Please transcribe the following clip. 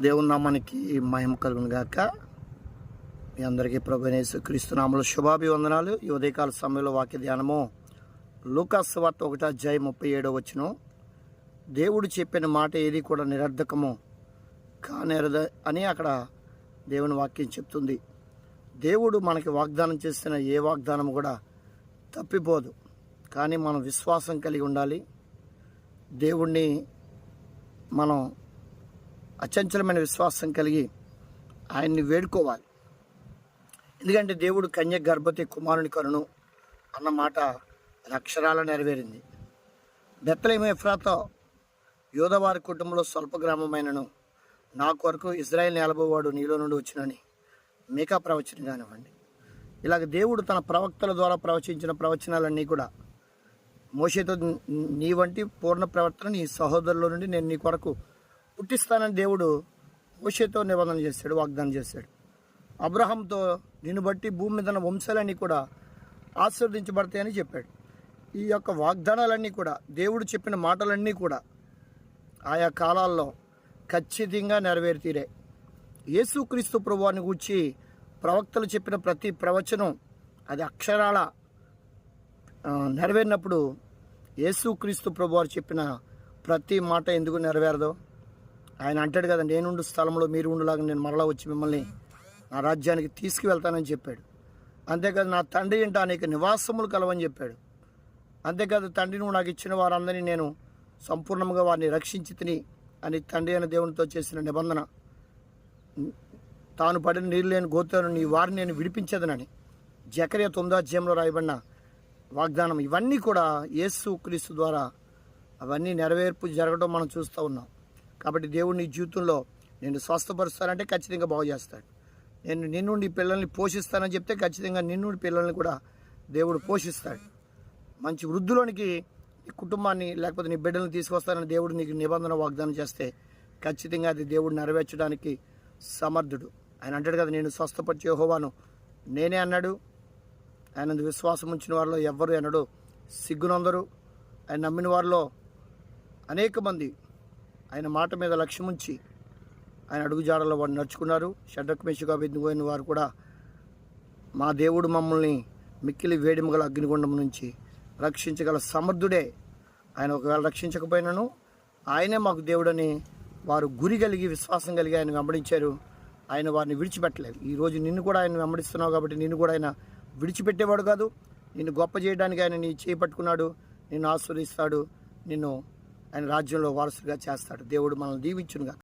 దేవుని నామానికి మహిమ కలుగును గాక. మీ అందరికీ ప్రభునేసు క్రీస్తునామలు శుభాభివందనాలు. ఈ ఉదయకాల సమయంలో వాక్య ధ్యానము లూకాస్ వార్త ఒకట జై ముప్పై ఏడో వచ్చిన దేవుడు చెప్పిన మాట ఏది కూడా నిరర్ధకము కానేరద అని అక్కడ దేవుని వాక్యం చెప్తుంది. దేవుడు మనకి వాగ్దానం చేసిన ఏ వాగ్దానం కూడా తప్పిపోదు. కానీ మనం విశ్వాసం కలిగి ఉండాలి. దేవుణ్ణి మనం అచంచలమైన విశ్వాసం కలిగి ఆయన్ని వేడుకోవాలి. ఎందుకంటే దేవుడు కన్య గర్భతి కుమారుని కరుణు అన్న మాట అక్షరాల నెరవేరింది. బెత్తలేమ ఎఫ్రాతో యోధవారి కుటుంబంలో స్వల్ప గ్రామమైనను నా కొరకు ఇజ్రాయెల్ నేలబోవాడు నీలో నుండి వచ్చినని మేకా ప్రవచనం కానివ్వండి. ఇలాగ దేవుడు తన ప్రవక్తల ద్వారా ప్రవచించిన ప్రవచనాలన్నీ కూడా మోషేతో నీ వంటి పూర్ణ ప్రవర్తన నీ సహోదరుల నుండి నేను నీ కొరకు పుట్టిస్తానని దేవుడు మోషేతో నిబంధన చేశాడు వాగ్దానం చేశాడు. అబ్రహంతో నిన్ను బట్టి భూమి మీద వంశాలన్నీ కూడా ఆశీర్వదించబడతాయని చెప్పాడు. ఈ యొక్క వాగ్దానాలన్నీ కూడా దేవుడు చెప్పిన మాటలన్నీ కూడా ఆయా కాలాల్లో ఖచ్చితంగా నెరవేరుతీరే. యేసుక్రీస్తు ప్రభువాన్ని గూర్చి ప్రవక్తలు చెప్పిన ప్రతి ప్రవచనం అది అక్షరాల నెరవేరినప్పుడు యేసుక్రీస్తు ప్రభువారు చెప్పిన ప్రతి మాట ఎందుకు నెరవేరదు ఆయన అంటాడు కదా నేనుండు స్థలంలో మీరు ఉండులాగా నేను మరలా వచ్చి మిమ్మల్ని నా రాజ్యానికి తీసుకువెళ్తానని చెప్పాడు. అంతేకాదు నా తండ్రి ఇంట అనేక నివాసములు కలవని చెప్పాడు. అంతేకాదు తండ్రి నువ్వు నాకు ఇచ్చిన వారందరినీ నేను సంపూర్ణంగా వారిని రక్షించి తిని అని తండ్రి అయిన దేవునితో చేసిన నిబంధన. తాను పడిన నీరు లేని గోతాను నీ వారిని నేను విడిపించదనని జకరియ తొమ్మిదో అధ్యాయంలో రాయబడిన వాగ్దానం. ఇవన్నీ కూడా యేసు క్రీస్తు ద్వారా అవన్నీ నెరవేర్పు జరగడం మనం చూస్తూ ఉన్నాం. కాబట్టి దేవుడు నీ జీవితంలో నేను స్వస్థపరుస్తానంటే ఖచ్చితంగా బాగు చేస్తాడు. నేను నిన్ను నీ పిల్లల్ని పోషిస్తానని చెప్తే ఖచ్చితంగా నిన్ను పిల్లల్ని కూడా దేవుడు పోషిస్తాడు. మంచి వృద్ధులోనికి నీ కుటుంబాన్ని లేకపోతే నీ బిడ్డలను తీసుకొస్తానని దేవుడు నీకు నిబంధన వాగ్దానం చేస్తే ఖచ్చితంగా అది దేవుడు నెరవేర్చడానికి సమర్థుడు. ఆయన అంటాడు కదా నేను స్వస్థపరిచే హోవాను నేనే అన్నాడు. ఆయన విశ్వాసం ఉంచిన వారిలో ఎవ్వరు అన్నాడు సిగ్గునందరు. ఆయన నమ్మిన వారిలో అనేక మంది ఆయన మాట మీద లక్ష్యం ఉంచి ఆయన అడుగుజాడలో వాడు నడుచుకున్నారు. షడ్రక్ మేషుగా పోయిన వారు కూడా మా దేవుడు మమ్మల్ని మిక్కిలి వేడిమగల అగ్నిగుండం నుంచి రక్షించగల సమర్థుడే. ఆయన ఒకవేళ రక్షించకపోయినను ఆయనే మాకు దేవుడని వారు గురి కలిగి విశ్వాసం కలిగి ఆయన వెంబడించారు. ఆయన వారిని విడిచిపెట్టలేదు. ఈరోజు నిన్ను కూడా ఆయన వెంబడిస్తున్నావు కాబట్టి నిన్ను కూడా ఆయన విడిచిపెట్టేవాడు కాదు. నిన్ను గొప్ప చేయడానికి ఆయన నీ చేపట్టుకున్నాడు నిన్ను ఆస్వాదిస్తాడు నిన్ను ఆయన రాజ్యంలో వారసుగా చేస్తాడు. దేవుడు మనల్ని దీవించునుగా